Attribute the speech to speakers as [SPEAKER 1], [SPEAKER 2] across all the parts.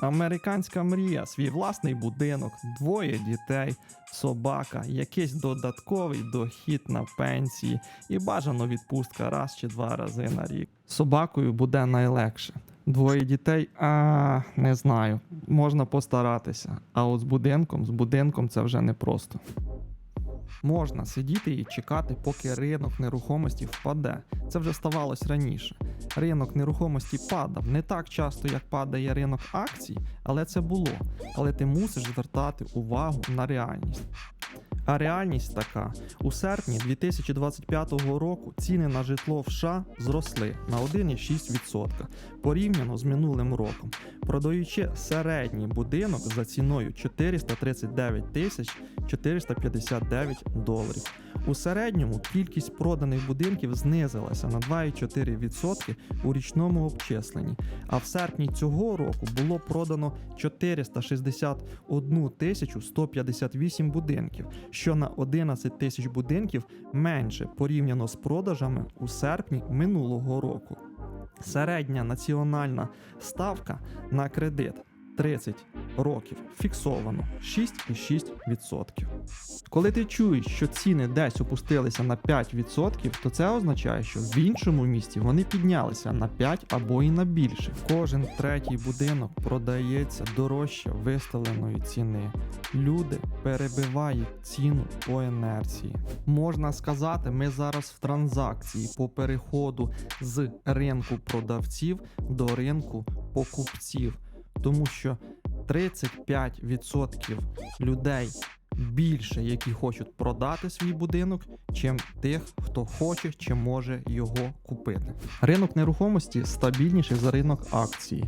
[SPEAKER 1] Американська мрія, свій власний будинок, двоє дітей, собака, якийсь додатковий дохід на пенсії і бажано відпустка раз чи два рази на рік. Собакою буде найлегше. Двоє дітей, а не знаю, можна постаратися. А от з будинком, з будинком це вже непросто. Можна сидіти і чекати, поки ринок нерухомості впаде. Це вже ставалось раніше. Ринок нерухомості падав не так часто, як падає ринок акцій, але це було. Але ти мусиш звертати увагу на реальність. А реальність така: у серпні 2025 року ціни на житло в США зросли на 1,6% порівняно з минулим роком, продаючи середній будинок за ціною 439 тисяч 459 доларів. У середньому кількість проданих будинків знизилася на 2,4% у річному обчисленні, а в серпні цього року було продано 461 тисячу 158 будинків, що на 11 тисяч будинків менше порівняно з продажами у серпні минулого року. Середня національна ставка на кредит 30 років фіксовано 6,6%. Коли ти чуєш, що ціни десь опустилися на 5%, то це означає, що в іншому місті вони піднялися на 5 або і на більше. Кожен третій будинок продається дорожче виставленої ціни. Люди перебивають ціну по інерції. Можна сказати, ми зараз в транзакції по переходу з ринку продавців до ринку покупців, тому що 35% людей більше, які хочуть продати свій будинок, чим тих, хто хоче чи може його купити. Ринок нерухомості стабільніший за ринок акцій.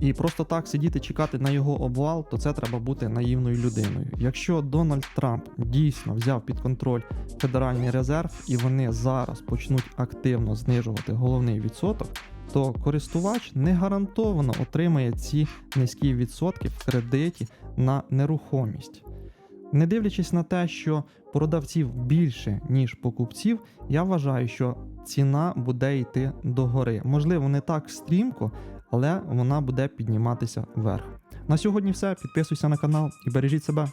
[SPEAKER 1] І просто так сидіти чекати на його обвал, то це треба бути наївною людиною. Якщо Дональд Трамп дійсно взяв під контроль Федеральний резерв і вони зараз почнуть активно знижувати головний відсоток, то користувач не гарантовано отримає ці низькі відсотки в кредиті на нерухомість. Не дивлячись на те, що продавців більше, ніж покупців, я вважаю, що ціна буде йти догори. Можливо, не так стрімко, але вона буде підніматися вверх. На сьогодні все. Підписуйся на канал і бережіть себе.